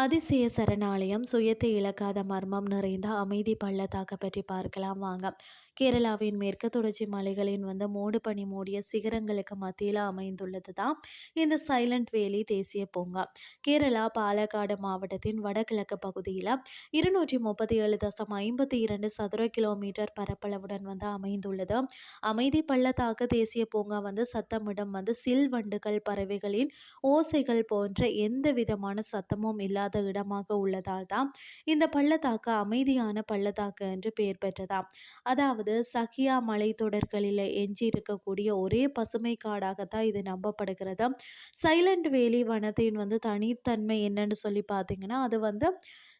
அதிசய சரணாலயம் சுயத்தை இழக்காத மர்மம் நிறைந்த அமைதி பள்ளத்தாக்க பற்றி பார்க்கலாம் வாங்க. கேரளாவின் மேற்கு தொடர்ச்சி மலைகளின் வந்து மூடு பனி மூடிய சிகரங்களுக்கு மத்தியில் அமைந்துள்ளது தான் இந்த சைலண்ட் வேலி தேசிய பூங்கா. கேரளா பாலக்காடு மாவட்டத்தின் வடகிழக்கு பகுதியில் இருநூற்றி முப்பத்தி ஏழு தசம் ஐம்பத்தி இரண்டு சதுர கிலோமீட்டர் பரப்பளவுடன் வந்து அமைந்துள்ளது. அமைதி பள்ளத்தாக்கு தேசிய பூங்கா வந்து சத்தமிடம் வந்து சில் வண்டுகள் பறவைகளின் ஓசைகள் போன்ற எந்த விதமான சத்தமும் இல்லாத இல்லாத இடமாக உள்ளதால் தான் இந்த பள்ளத்தாக்கு அமைதியான பள்ளத்தாக்கு என்று பெயர் பெற்றதாம். அதாவது சகியா மலைத்தொடர்களில் எஞ்சி இருக்கக்கூடிய ஒரே பசுமை காடாகத்தான் இது நம்பப்படுகிறது. சைலண்ட் வேலி வனத்தின் வந்து தனித்தன்மை என்னன்னு சொல்லி பார்த்தீங்கன்னா அது வந்து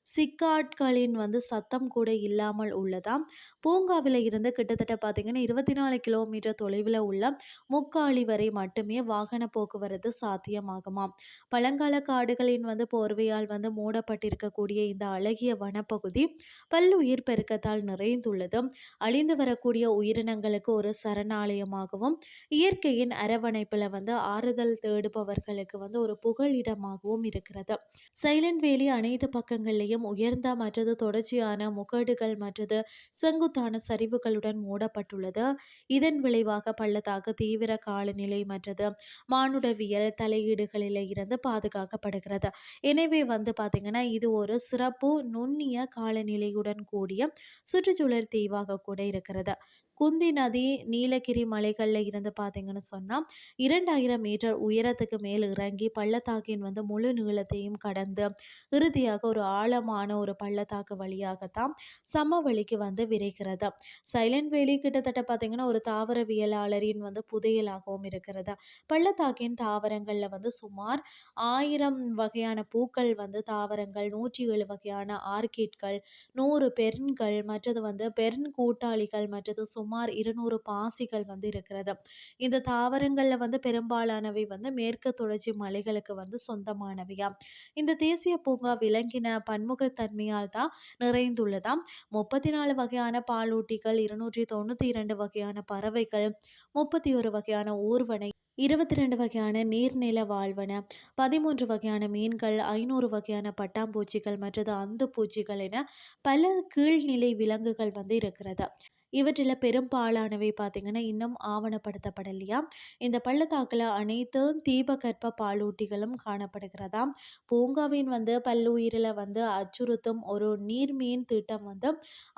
சிக்காட்களின் வந்து சத்தம் கூட இல்லாமல் உள்ளதாம் பூங்காவில் இருந்து கிட்டத்தட்ட பார்த்தீங்கன்னா இருபத்தி நாலு கிலோமீட்டர் தொலைவில் உள்ள முக்காலி வரை மட்டுமே வாகன போக்குவரத்து சாத்தியமாகுமாம் பழங்கால காடுகளின் வந்து போர்வையால் வந்து மூடப்பட்டிருக்கக்கூடிய இந்த அழகிய வனப்பகுதி பல்லுயிர் பெருக்கத்தால் நிறைந்துள்ளது. அழிந்து வரக்கூடிய உயிரினங்களுக்கு ஒரு சரணாலயமாகவும் இயற்கையின் அரவணைப்பில் வந்து ஆறுதல் தேடுபவர்களுக்கு வந்து ஒரு புகழிடமாகவும் இருக்கிறது. சைலண்ட் வேலி அனைத்து பக்கங்களையும் மேலும் உயர்ந்த மற்றது தொடர்ச்சியான முகடுகள் மற்றது செங்குத்தான சரிவுகளுடன் மூடப்பட்டுள்ளது. இதன் விளைவாக பள்ளத்தாக்கு தீவிர காலநிலை மற்றது மானுடவியல் தலையீடுகளில் இருந்து பாதுகாக்கப்படுகிறது. எனவே வந்து பார்த்திங்கன்னா இது ஒரு சிறப்பு நுண்ணிய காலநிலையுடன் கூடிய சுற்றுச்சூழல் தீவாக கூட இருக்கிறது. குந்தி நதி நீலகிரி மலைகளில் இருந்து பார்த்தீங்கன்னு சொன்னால் இரண்டாயிரம் மீட்டர் உயரத்துக்கு மேல் இறங்கி பள்ளத்தாக்கின் வந்து முழு நீளத்தையும் கடந்து இறுதியாக ஒரு ஆழமான ஒரு பள்ளத்தாக்கு வழியாகத்தான் சமவெளிக்கு வந்து விரைகிறது. சைலண்ட் வேலி கிட்டத்தட்ட பார்த்தீங்கன்னா ஒரு தாவரவியலாளரின் வந்து புதையலாகவும் இருக்கிறது. பள்ளத்தாக்கின் தாவரங்களில் வந்து சுமார் ஆயிரம் வகையான பூக்கள் வந்து தாவரங்கள் நூற்றி ஏழு வகையான ஆர்கிட்கள் நூறு பெண்கள் மற்றது வந்து பெண் கூட்டாளிகள் மற்றது சும் சுமார் இருநூறு பாசிகள் வந்து இருக்கிறது. இந்த தாவரங்களில் வந்து பெரும்பாலானவை வந்து மேற்கு தொடர்ச்சி மலைகளுக்கு வந்து சொந்தமானவையா? இந்த தேசிய பூங்கா விலங்கின பன்முகத்தன்மையால் தான் நிறைந்துள்ளதாம் முப்பத்தி நாலு வகையான பாலூட்டிகள் இருநூற்றி தொண்ணூற்றி இரண்டு வகையான பறவைகள் முப்பத்தி ஒரு வகையான ஊர்வனை இருபத்தி ரெண்டு வகையான நீர்நில வாழ்வன பதிமூன்று வகையான மீன்கள் ஐநூறு வகையான பட்டாம்பூச்சிகள் மற்றது அந்து பூச்சிகள் என பல கீழ்நிலை விலங்குகள் வந்து இருக்கிறது. இவற்றில் பெரும்பாலானவை பார்த்திங்கன்னா இன்னும் ஆவணப்படுத்தப்படலையா? இந்த பள்ளத்தாக்கில் அனைத்து தீபகற்ப பாலூட்டிகளும் காணப்படுகிறதாம் பூங்காவின் வந்து பல்லுயிரில் வந்து அச்சுறுத்தும் ஒரு நீர்மீன் திட்டம் வந்து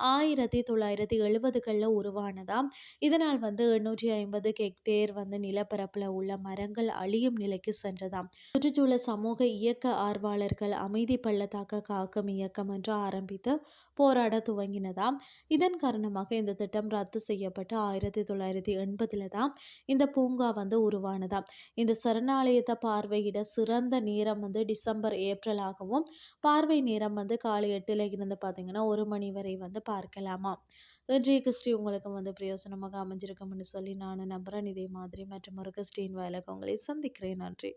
ஆயிரத்தி தொள்ளாயிரத்தி எழுபதுகளில் உருவானதாம் இதனால் வந்து எண்ணூற்றி ஐம்பது ஹெக்டேர் வந்து நிலப்பரப்பில் உள்ள மரங்கள் அழியும் நிலைக்கு சென்றதாம் சுற்றுச்சூழல் சமூக இயக்க ஆர்வலர்கள் அமைதி பள்ளத்தாக்க காக்கும் இயக்கம் என்று ஆரம்பித்து போராட துவங்கினதாம் இதன் காரணமாக இந்த திட்டம் ரத்து செய்யப்பட்டு ஆயிரத்தி தொள்ளாயிரத்தி எண்பதில் தான் இந்த பூங்கா வந்து உருவானதாம். இந்த சரணாலயத்தை பார்வையிட சிறந்த நேரம் வந்து டிசம்பர் ஏப்ரல் ஆகவும் பார்வை நேரம் வந்து காலை எட்டில் இருந்து பார்த்தீங்கன்னா ஒரு மணி வரை வந்து பார்க்கலாமா இன்றைய கிறிஸ்டி உங்களுக்கு வந்து பிரயோசனமாக அமைஞ்சிருக்கும்னு சொல்லி நான் நம்புகிறேன் இதே மாதிரி மற்றும் ஒரு கிறிஸ்டின் வேலைக்கு உங்களை சந்திக்கிறேன். நன்றி.